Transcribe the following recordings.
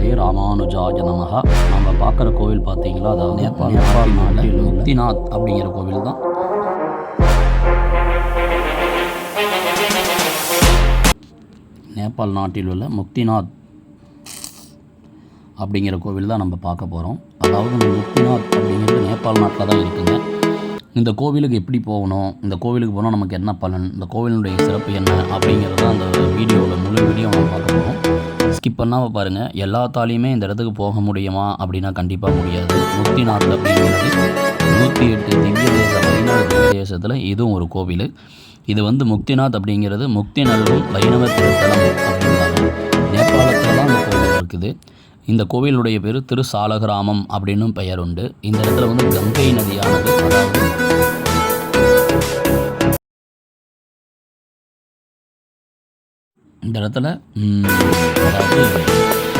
ஸ்ரீமதே ராமானுஜாய நமஹா. நம்ம பார்க்குற கோவில் பார்த்தீங்களா? அதாவது நேபாள் நேபாள் நாட்டில் முக்திநாத் அப்படிங்கிற கோவில் தான். நேபாள் நாட்டில் உள்ள முக்திநாத் அப்படிங்கிற கோவில் தான் நம்ம பார்க்க போகிறோம் அதாவது இந்த முக்திநாத் அப்படிங்கிறது நேபாள் நாட்டில் தான் இருக்குங்க. இந்த கோவிலுக்கு எப்படி போகணும்? இந்த கோவிலுக்கு போனால் நமக்கு என்ன பலன்? இந்த கோவிலுடைய சிறப்பு என்ன? அப்படிங்கிறது தான் அந்த வீடியோவில் முழு வீடியோ நம்ம பார்க்க போகிறோம் ஸ்கிப் பண்ணாமல் பாருங்கள் எல்லாத்தாலையுமே இந்த இடத்துக்கு போக முடியுமா? அப்படின்னா கண்டிப்பாக முடியாது. முக்திநாத் அப்படிங்கிறது நூற்றி எட்டு திவ்ய தேச பதினாறு திவ்ய தேசத்தில் இதுவும் ஒரு கோவில். இது வந்து முக்திநாத் அப்படிங்கிறது முக்தி நல்கும் வைணவ திருத்தலம் அப்படின்றாங்க நேபாளத்தில் தான் கோவில் இருக்குது. இந்த கோவிலுடைய பேர் திருசாலகிராமம் அப்படின்னும் பெயர் உண்டு. இந்த இடத்துல வந்து கங்கை நதியானது அதாவது இந்த இடத்துல அதாவது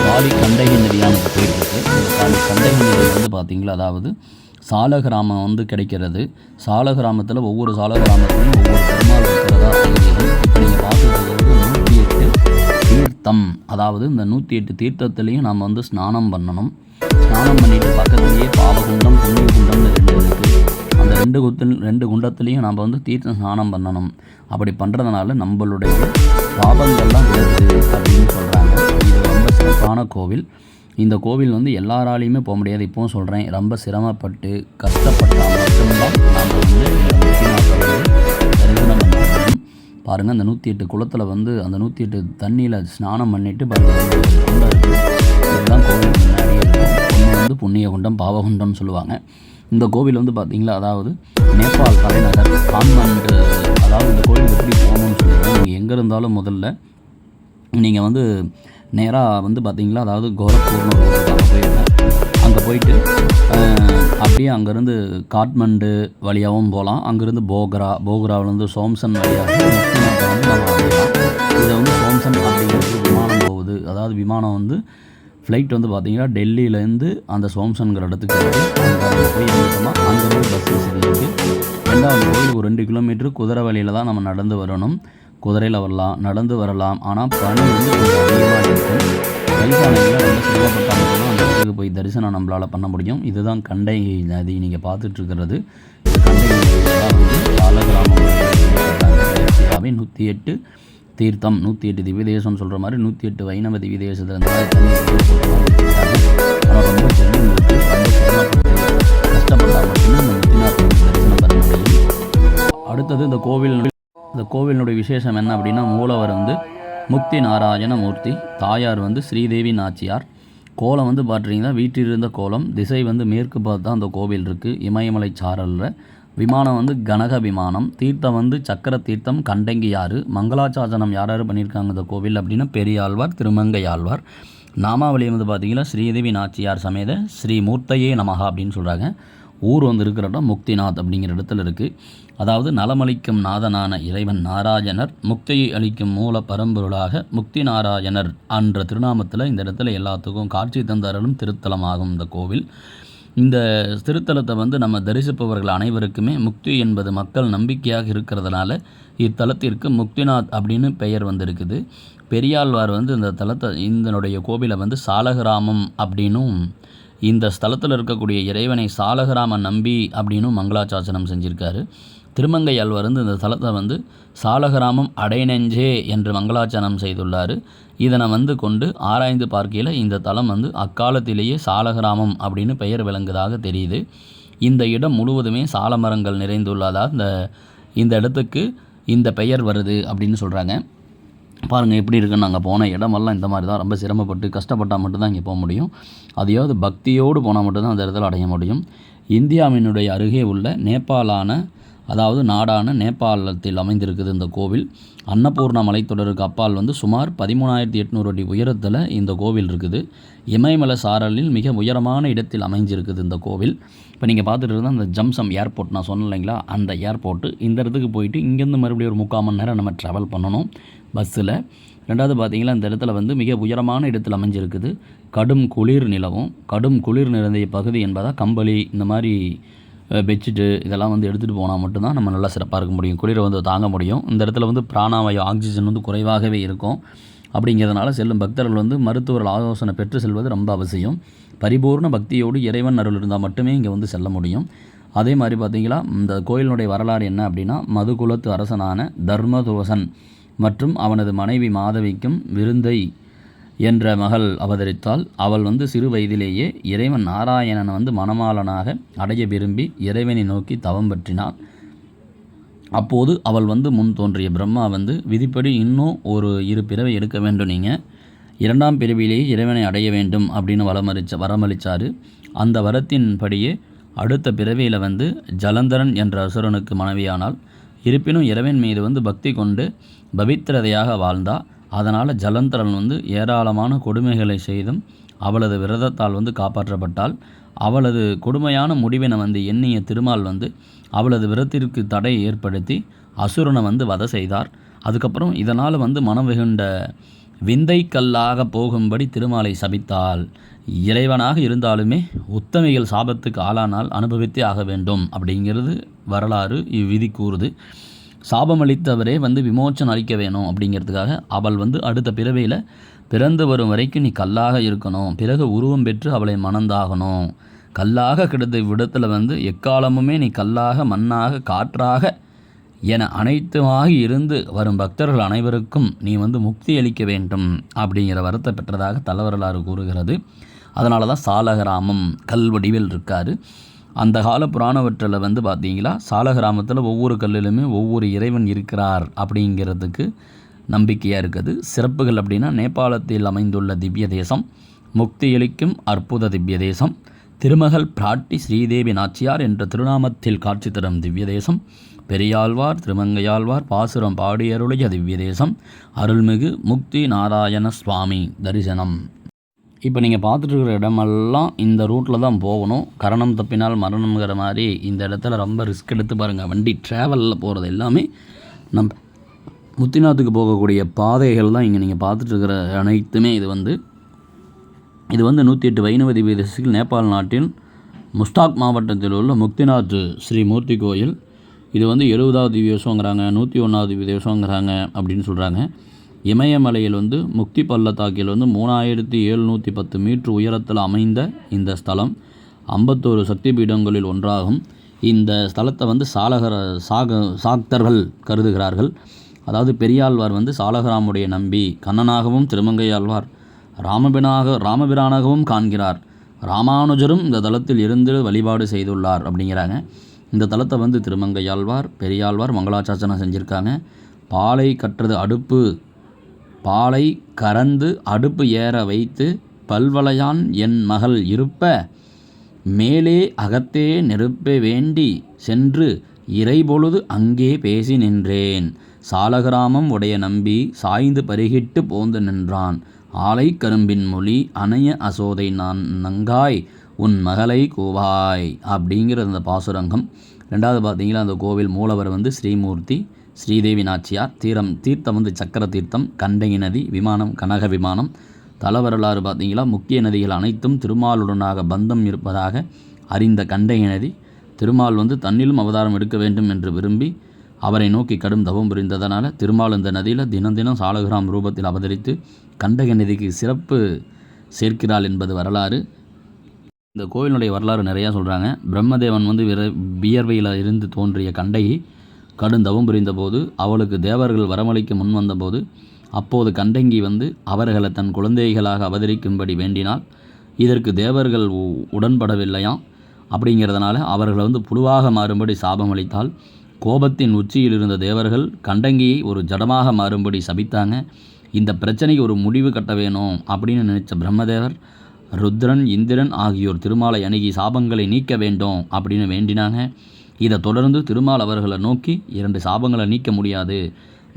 காலி கண்டகி நதியானது போயிட்டுருக்கு இந்த காலி கண்டகி நதி வந்து பார்த்திங்களா அதாவது சால கிராமம் வந்து கிடைக்கிறது. சால கிராமத்தில் ஒவ்வொரு சாலகிராமத்திலும் ஒவ்வொரு பெருமாள் இருக்கிறதா ஐதீகம் இப்போ நீங்கள் பார்த்துட்டு நூற்றி எட்டு தீர்த்தம். அதாவது இந்த நூற்றி எட்டு தீர்த்தத்துலேயும் நம்ம வந்து ஸ்நானம் பண்ணணும். ஸ்நானம் பண்ணிவிட்டு பக்கத்துலேயே பாவகுண்டம் புண்ணிய குண்டம்னு ரெண்டு இருக்குது அந்த ரெண்டு குத்தில் ரெண்டு குண்டத்துலேயும் நம்ம வந்து தீர்த்தம் ஸ்நானம் பண்ணணும். அப்படி பண்ணுறதுனால நம்மளுடைய பாபங்கள்லாம் விலகுது அப்படின்னு சொல்கிறாங்க இது ரொம்ப சிறப்பான கோவில். இந்த கோவில் வந்து எல்லாராலையுமே போக முடியாது. இப்போவும் சொல்கிறேன் ரொம்ப சிரமப்பட்டு கஷ்டப்பட்டால் மட்டும்தான் வந்து தரிசனம் பண்ண பாருங்கள் அந்த நூற்றி எட்டு குளத்தில் வந்து அந்த நூற்றி எட்டு தண்ணியில் ஸ்நானம் பண்ணிவிட்டு இதுதான் கோவில் முன்னாடி ஒன்று வந்து புண்ணியகுண்டம் பாவகுண்டம்னு சொல்லுவாங்க. இந்த கோவில் வந்து பார்த்தீங்களா அதாவது நேபாள் தலைநகர் கான்மண்ட் அதாவது இந்த கோயிலுக்கு எப்படி போகணும்னு சொல்லிட்டு நீங்கள் எங்கே இருந்தாலும் முதல்ல நீங்கள் வந்து நேராக வந்து பார்த்தீங்களா அதாவது கோரக்பூர்னு ஒரு ஊருக்கு அங்கே போயிருந்தேன் அங்கே போயிட்டு அப்படியே அங்கேருந்து காட்மண்டு வழியாகவும் போகலாம் அங்கேருந்து போக்ரா போக்ராவிலேருந்து சோம்சன் வழியாக வந்து நம்ம அடையலாம் இதை வந்து சோம்சன் அப்படிங்கிறது விமானம் போகுது. அதாவது விமானம் வந்து ஃப்ளைட் வந்து பார்த்தீங்கன்னா டெல்லியிலேருந்து அந்த சோம்சன்கிற இடத்துக்கு குதிரை வழியில் தான் நம்ம நடந்து வரணும். குதிரையில் வரலாம் நடந்து வரலாம். ஆனால் பனி வந்து கொஞ்சம் அதிகமாக இருக்கும் வயசானவங்க ரொம்ப சிரமப்பட்டால் அந்த இடத்துக்கு போய் தரிசனம் நம்மளால் பண்ண முடியும். இதுதான் கண்டை நதி. நீங்கள் பார்த்துட்டு இருக்கிறது. பாலகிராமம் நூற்றி எட்டு தீர்த்தம் நூற்றி எட்டு திவ்ய தேசம்னு சொல்கிற மாதிரி நூற்றி எட்டு வைணவ திவ்ய தேசத்தில் இந்த ரொம்ப கஷ்டப்பட்டால் மட்டுமே இந்த முத்திநாத் தரிசனம் பண்ண முடியும். அடுத்தது இந்த கோவில் இந்த கோவிலினுடைய விசேஷம் என்ன அப்படின்னா மூலவர் வந்து முக்தி நாராயண மூர்த்தி தாயார் வந்து ஸ்ரீதேவி நாச்சியார். கோலம் வந்து பார்த்தீங்கன்னா வீட்டிலிருந்த கோலம். திசை வந்து மேற்கு பார்த்து தான் அந்த கோவில் இருக்குது இமயமலை சாரலில். விமானம் வந்து கனக விமானம். தீர்த்தம் வந்து சக்கர தீர்த்தம் கண்டங்கி யார் மங்களாச்சாசனம் யார் யார் பண்ணியிருக்காங்க இந்த கோவில் அப்படின்னா பெரியாழ்வார் திருமங்கை ஆழ்வார் நாமாவளி வந்து பார்த்தீங்கன்னா ஸ்ரீதேவி நாச்சியார் சமேத ஸ்ரீ மூர்த்தையே நமகா அப்படின்னு சொல்கிறாங்க ஊர் வந்து இருக்கிற இடம் முக்திநாத் அப்படிங்கிற இடத்துல இருக்குது அதாவது நலமளிக்கும் நாதனான இறைவன் நாராயணர் முக்தியை அளிக்கும் மூல பரம்பொருளாக முக்தி நாராயணர் என்ற திருநாமத்தில் இந்த இடத்துல எல்லாத்துக்கும் காட்சி தந்தாரலும் திருத்தலமாகும் இந்த கோவில். இந்த திருத்தலத்தை வந்து நம்ம தரிசிப்பவர்கள் அனைவருக்குமே முக்தி என்பது மக்கள் நம்பிக்கையாக இருக்கிறதுனால இத்தலத்திற்கு முக்திநாத் அப்படின்னு பெயர் வந்திருக்குது. பெரியாழ்வார் வந்து இந்த தலத்தை இதனுடைய கோவிலை வந்து சாலகிராமம் அப்படின்னும் இந்த ஸ்தலத்தில் இருக்கக்கூடிய இறைவனை சாலகிராம நம்பி அப்படின்னும் மங்களாச்சாசனம் செஞ்சுருக்காரு. திருமங்கை ஆழ்வார் வந்து இந்த தலத்தை வந்து சாலகிராமம் அடைநெஞ்சே என்று மங்களாச்சனம் செய்துள்ளார். இதனை வந்து கொண்டு ஆராய்ந்து பார்க்கையில் இந்த தலம் வந்து அக்காலத்திலேயே சாலகிராமம் அப்படின்னு பெயர் விளங்குதாக தெரியுது. இந்த இடம் முழுவதுமே சாலமரங்கள் நிறைந்துள்ளதாக இந்த இந்த இடத்துக்கு இந்த பெயர் வருது அப்படின்னு சொல்கிறாங்க பாருங்கள் எப்படி இருக்குன்னு நாங்கள் போன இடமெல்லாம் இந்த மாதிரி தான். ரொம்ப சிரமப்பட்டு கஷ்டப்பட்டால் மட்டும்தான் இங்கே போக முடியும். அதையாவது பக்தியோடு போனால் மட்டும்தான் அந்த இடத்துல அடைய முடியும். இந்தியாவினுடைய அருகே உள்ள நேபாளான அதாவது நாடான நேபாளத்தில் அமைந்திருக்குது இந்த கோவில். அன்னபூர்ணா மலைத்தொடருக்கு அப்பால் வந்து சுமார் பதிமூணாயிரத்தி எட்நூறு அடி உயரத்தில் இந்த கோவில் இருக்குது. இமயமலை சாரலில் மிக உயரமான இடத்தில் அமைஞ்சிருக்குது இந்த கோவில். இப்போ நீங்கள் பார்த்துட்டு இருந்தால் அந்த ஜம்சம் ஏர்போர்ட் நான் சொன்னேன் இல்லைங்களா? அந்த ஏர்போர்ட்டு இந்த இடத்துக்கு போயிட்டு இங்கேருந்து மறுபடியும் ஒரு முக்கால் மணி நேரம் நம்ம ட்ராவல் பண்ணணும் பஸ்ஸில் ரெண்டாவது பார்த்தீங்கன்னா இந்த இடத்துல வந்து மிக உயரமான இடத்தில் அமைஞ்சிருக்குது. கடும் குளிர் நிலவும். கடும் குளிர் நிறைந்த பகுதி என்பதால் கம்பளி இந்த மாதிரி பெட்ஷீட்டு இதெல்லாம் வந்து எடுத்துகிட்டு போனால் மட்டும்தான் நம்ம நல்லா சிறப்பாக இருக்க முடியும். குளிரை வந்து தாங்க முடியும். இந்த இடத்துல வந்து பிராணவாயு ஆக்சிஜன் வந்து குறைவாகவே இருக்கும். அப்படிங்கிறதுனால செல்லும் பக்தர்கள் வந்து மருத்துவர்கள் ஆலோசனை பெற்று செல்வது ரொம்ப அவசியம். பரிபூர்ண பக்தியோடு இறைவன் அருள் இருந்தால் மட்டுமே இங்கே வந்து செல்ல முடியும். அதே மாதிரி பார்த்தீங்களா இந்த கோயிலினுடைய வரலாறு என்ன அப்படின்னா மதுகுலத்து அரசனான தர்மதோசன் மற்றும் அவனது மனைவி மாதவிக்கும் விருந்தை என்ற மகள் அவதரித்தாள் அவள் வந்து சிறு வயதிலேயே இறைவன் நாராயணனை வந்து மணமாளனாக அடைய விரும்பி இறைவனை நோக்கி தவம் பற்றினாள். அப்போது அவள் வந்து முன் தோன்றிய பிரம்மா வந்து விதிப்படி இன்னும் ஒரு இரு பிறவை எடுக்க வேண்டும் நீங்கள் இரண்டாம் பிறவிலேயே இறைவனை அடைய வேண்டும் அப்படின்னு வளமளிச்ச வரமளித்தார் அந்த வரத்தின்படியே அடுத்த பிறவியில் வந்து ஜலந்தரன் என்ற அசுரனுக்கு மனைவியானால் இருப்பினும் இறைவன் மீது வந்து பக்தி கொண்டு பவித்திரதையாக வாழ்ந்தா. அதனால் ஜலந்தரன் வந்து ஏராளமான கொடுமைகளை செய்தும் அவளது விரதத்தால் வந்து காப்பாற்றப்பட்டால் அவளது கொடுமையான முடிவினை வந்து எண்ணிய திருமால் வந்து அவளது விரத்திற்கு தடை ஏற்படுத்தி அசுரனை வந்து வதை செய்தார். அதுக்கப்புறம் இதனால் வந்து மனம் வெகுண்ட விந்தை கல்லாக போகும்படி திருமாலை சபித்தால் இறைவனாக இருந்தாலுமே உத்தமிகள் சாபத்துக்கு ஆளானால் அனுபவித்தே ஆக வேண்டும் அப்படிங்கிறது வரலாறு இவ்விதி கூறுது. சாபமளித்தவரே வந்து விமோச்சனம் அளிக்க வேணும் அப்படிங்கிறதுக்காக அவள் வந்து அடுத்த பிறவியில் பிறந்து வரும் வரைக்கும் நீ கல்லாக இருக்கணும். பிறகு உருவம் பெற்று அவளை மணந்தாகணும். கல்லாக கிடந்த விடத்தில் வந்து எக்காலமுமே நீ கல்லாக மண்ணாக காற்றாக என அனைத்துமாகி இருந்து வரும் பக்தர்கள் அனைவருக்கும் நீ வந்து முக்தி அளிக்க வேண்டும் அப்படிங்கிற வரத்தை பெற்றதாக தலவரலாறு கூறுகிறது. அதனால தான் சாலகிராமம் கல் வடிவில் இருக்கார். அந்த கால புராணவற்றில் வந்து பார்த்தீங்களா? சால கிராமத்தில் ஒவ்வொரு கல்லிலுமே ஒவ்வொரு இறைவன் இருக்கிறார் அப்படிங்கிறதுக்கு நம்பிக்கையாக இருக்குது. சிறப்புகள் அப்படின்னா நேபாளத்தில் அமைந்துள்ள திவ்ய தேசம் முக்தியளிக்கும் அற்புத திவ்ய தேசம் திருமகள் பிராட்டி ஸ்ரீதேவி நாச்சியார் என்ற திருநாமத்தில் காட்சி தரும் திவ்ய தேசம் பெரியாழ்வார் திருமங்கையாழ்வார் பாசுரம் பாடியருடைய திவ்ய தேசம் அருள்மிகு முக்தி நாராயண சுவாமி தரிசனம். இப்போ நீங்கள் பார்த்துட்ருக்கிற இடமெல்லாம் இந்த ரூட்டில் தான் போகணும். கரணம் தப்பினால் மரணம்ங்கிற மாதிரி இந்த இடத்துல ரொம்ப ரிஸ்க் எடுத்து பாருங்கள் வண்டி ட்ராவலில் போகிறது எல்லாமே நம்ம முத்திநாத்துக்கு போகக்கூடிய பாதைகள் தான் இங்கே நீங்கள் பார்த்துட்ருக்கிற அனைத்துமே. இது வந்து இது வந்து நூற்றி எட்டு வைணவ திவ்ய நேபாள் நாட்டின் முஸ்தாக் மாவட்டத்தில் உள்ள முக்திநாத் ஸ்ரீ மூர்த்தி கோயில். இது வந்து எழுபதாவது திவ்யோசங்கிறாங்க நூற்றி ஒன்றாவது திவ்யோசங்கிறாங்க அப்படின்னு சொல்கிறாங்க இமயமலையில் வந்து முக்தி பள்ளத்தாக்கில் வந்து மூணாயிரத்தி எழுநூற்றி பத்து மீட்ரு உயரத்தில் அமைந்த இந்த ஸ்தலம் ஐம்பத்தோரு சக்தி பீடங்களில் ஒன்றாகும். இந்த ஸ்தலத்தை வந்து சாலகர சாக சாக்தர்கள் கருதுகிறார்கள். அதாவது பெரியாழ்வார் வந்து சாலகராமுடைய நம்பி கண்ணனாகவும் திருமங்கையாழ்வார் ராமபினாக ராமபிரானாகவும் காண்கிறார். ராமானுஜரும் இந்த தளத்தில் இருந்து வழிபாடு செய்துள்ளார் அப்படிங்கிறாங்க. இந்த தலத்தை வந்து திருமங்கையாழ்வார் பெரியாழ்வார் மங்களாச்சாசனம் செஞ்சுருக்காங்க. பாலை கற்றது அடுப்பு பாலை கறந்து அடுப்பு ஏற வைத்து பல்வளையான் என் மகள் இருப்ப மேலே அகத்தே நெருப்ப வேண்டி சென்று இறைபொழுது அங்கே பேசி நின்றேன். சாலகிராமம் உடைய நம்பி சாய்ந்து பருகிட்டு போந்து நின்றான். ஆலை கரும்பின் மொழி அணைய அசோதை நான் நங்காய் உன் மகளை கூவாய் அப்படிங்கிற அந்த பாசுரங்கம். ரெண்டாவது பார்த்தீங்கன்னா அந்த கோவில் மூலவர் வந்து ஸ்ரீமூர்த்தி. ஸ்ரீதேவி நாச்சியார் தீரம் தீர்த்தம் வந்து சக்கர தீர்த்தம் கண்டகி நதி விமானம் கனக விமானம் தல வரலாறு பார்த்தீங்களா? முக்கிய நதிகள் அனைத்தும் திருமாலுடனாக பந்தம் இருப்பதாக அறிந்த கண்டகி நதி திருமால் வந்து தன்னிலும் அவதாரம் எடுக்க வேண்டும் என்று விரும்பி அவரை நோக்கி கடும் தவம் புரிந்ததனால் திருமால் இந்த நதியில் தினம் தினம் சாலகிராம் ரூபத்தில் அவதரித்து கண்டக நதிக்கு சிறப்பு சேர்க்கிறாள் என்பது வரலாறு. இந்த கோவிலுடைய வரலாறு நிறையா சொல்கிறாங்க பிரம்மதேவன் வந்து விர வியர்வையில் இருந்து தோன்றிய கண்டகி கடும் தவம் புரிந்தபோது அவளுக்கு தேவர்கள் வரமளிக்க முன் வந்தபோது அப்போது கண்டங்கி வந்து அவர்களை தன் குழந்தைகளாக அவதரிக்கும்படி வேண்டினால் இதற்கு தேவர்கள் உ- உடன்படவில்லையாம் அப்படிங்கிறதுனால அவர்களை வந்து புழுவாக மாறும்படி சாபம் அளித்தால் கோபத்தின் உச்சியில் இருந்த தேவர்கள் கண்டங்கியை ஒரு ஜடமாக மாறும்படி சபித்தாங்க. இந்த பிரச்சனைக்கு ஒரு முடிவு கட்ட வேணும் அப்படின்னு நினைச்ச பிரம்மதேவர் ருத்ரன் இந்திரன் ஆகியோர் திருமாலை அணுகி சாபங்களை நீக்க வேண்டும் அப்படின்னு வேண்டினாங்க. இதை தொடர்ந்து திருமால் அவர்களை நோக்கி இரண்டு சாபங்களை நீக்க முடியாது.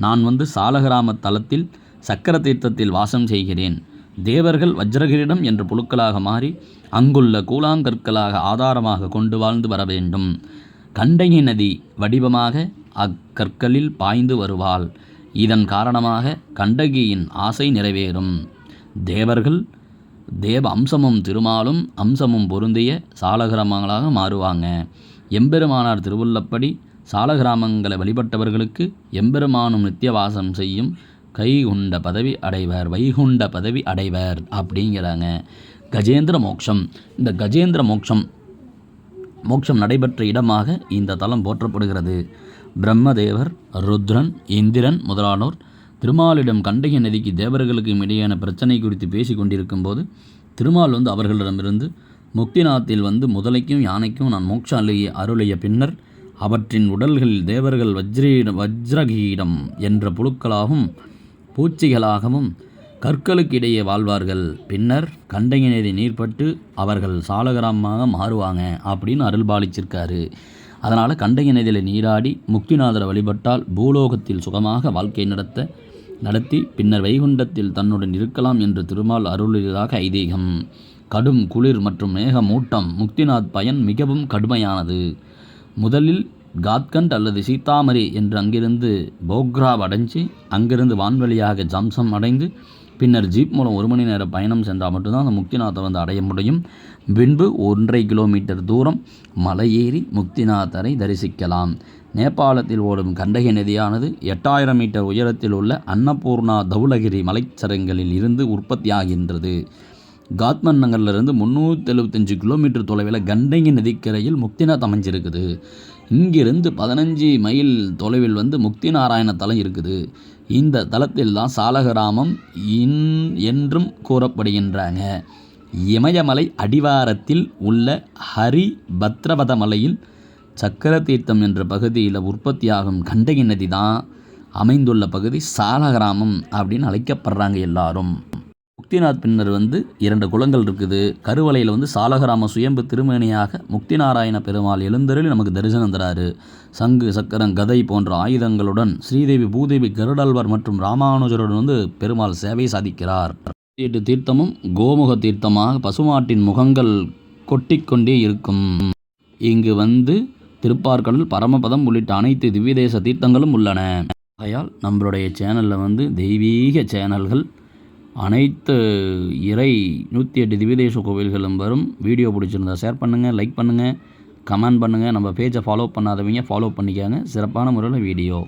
நான் வந்து சாலகிராம தலத்தில் சக்கர தீர்த்தத்தில் வாசம் செய்கிறேன். தேவர்கள் வஜ்ரகிரிடம் என்ற புழுக்களாக மாறி அங்குள்ள கூழாங்கற்களாக ஆதாரமாக கொண்டு வாழ்ந்து வர வேண்டும். கண்டகி நதி வடிவமாக அக்கற்களில் பாய்ந்து வருவாள். இதன் காரணமாக கண்டகியின் ஆசை நிறைவேறும். தேவர்கள் தேவ அம்சமும் திருமாலும் அம்சமும் பொருந்திய சாலகிரமங்களாக மாறுவாங்க. எம்பெருமானார் திருவுள்ளப்படி சாலகிராமங்களை வழிபட்டவர்களுக்கு எம்பெருமானும் நித்தியவாசம் செய்யும் கைகுண்ட பதவி அடைவர் வைகுண்ட பதவி அடைவர் அப்படிங்கிறாங்க. கஜேந்திர மோட்சம் இந்த கஜேந்திர மோட்சம் மோட்சம் நடைபெற்ற இடமாக இந்த தலம் போற்றப்படுகிறது. பிரம்மதேவர் ருத்ரன் இந்திரன் முதலானோர் திருமாலிடம் கண்டகி நதிக்கு தேவர்களுக்கும் இடையேயான பிரச்சனை குறித்து பேசி கொண்டிருக்கும் போது திருமால் வந்து அவர்களிடமிருந்து முக்திநாத்தில் வந்து முதலைக்கும் யானைக்கும் நான் மோட்ச அருளிய அருளிய பின்னர் அவற்றின் உடல்களில் தேவர்கள் வஜ்ரீட வஜ்ரகீடம் என்ற புழுக்களாகவும் பூச்சிகளாகவும் கற்களுக்கிடையே வாழ்வார்கள். பின்னர் கண்டகி நீர்பட்டு அவர்கள் சாலகிராமமாக மாறுவாங்க அப்படின்னு அருள்பாலிச்சிருக்காரு அதனால் கண்டகி நதியில் நீராடி முக்திநாதரை வழிபட்டால் பூலோகத்தில் சுகமாக வாழ்க்கை நடத்த நடத்தி பின்னர் வைகுண்டத்தில் தன்னுடன் இருக்கலாம் என்று திருமால் அருளியதாக ஐதீகம். கடும் குளிர் மற்றும் மேகமூட்டம் முக்திநாத் பயன் மிகவும் கடுமையானது. முதலில் காத்கண்ட் அல்லது சீதாமரி என்று அங்கிருந்து போக்ராவ் அடைஞ்சு அங்கிருந்து வான்வழியாக ஜம்சம் அடைந்து பின்னர் ஜீப் மூலம் ஒரு மணி நேர பயணம் சென்றால் மட்டும்தான் அந்த முக்திநாத்தை வந்து அடைய முடியும். பின்பு ஒன்றரை கிலோமீட்டர் தூரம் மலையேறி முக்திநாதரை தரிசிக்கலாம். நேபாளத்தில் ஓடும் கண்டகி நதியானது எட்டாயிரம் மீட்டர் உயரத்தில் உள்ள அன்னபூர்ணா தௌலகிரி மலைச்சரங்களில் இருந்து உற்பத்தியாகின்றது. காத்மன் நகர்லேருந்து முந்நூற்றி எழுபத்தஞ்சு கிலோமீட்டர் தொலைவில் கண்டகி நதிக்கரையில் முக்திநாத் அமைஞ்சிருக்குது. இங்கிருந்து பதினஞ்சு மைல் தொலைவில் வந்து முக்தி நாராயண தலம் இருக்குது. இந்த தலத்தில் தான் சாலகிராமம் இன் என்றும் கூறப்படுகின்றாங்க. இமயமலை அடிவாரத்தில் உள்ள ஹரி பத்ரபத மலையில் சக்கர தீர்த்தம் என்ற பகுதியில் உற்பத்தியாகும் கண்டகி நதி தான் அமைந்துள்ள பகுதி சாலகிராமம் அப்படின்னு அழைக்கப்படுறாங்க எல்லாரும். முக்திநாத் பின்னர் வந்து இரண்டு குளங்கள் இருக்குது. கருவலையில் வந்து சாலகராம சுயம்பு திருமேனியாக முக்திநாராயண பெருமாள் எழுந்தருளி நமக்கு தரிசனம் தராரு. சங்கு சக்கரம் கதை போன்ற ஆயுதங்களுடன் ஸ்ரீதேவி பூதேவி கருடல்வர் மற்றும் ராமானுஜருடன் வந்து பெருமாள் சேவை சாதிக்கிறார். எட்டு தீர்த்தமும் கோமுக தீர்த்தமாக பசுமாட்டின் முகங்கள் கொட்டிக்கொண்டே இருக்கும். இங்கு வந்து திருப்பார்கடல் பரமபதம் உள்ளிட்ட அனைத்து திவ்யதேச தீர்த்தங்களும் உள்ளன. ஆகையால் நம்மளுடைய சேனலில் வந்து தெய்வீக சேனல்கள் அனைத்து இறை நூற்றி எட்டு திவ்யதேச கோவில்களும் வரும். வீடியோ பிடிச்சிருந்தா ஷேர் பண்ணுங்கள் லைக் பண்ணுங்கள் கமெண்ட் பண்ணுங்கள் நம்ம பேஜை ஃபாலோ பண்ணாதவங்க ஃபாலோ பண்ணிக்கோங்க. சிறப்பான முறையில் வீடியோ.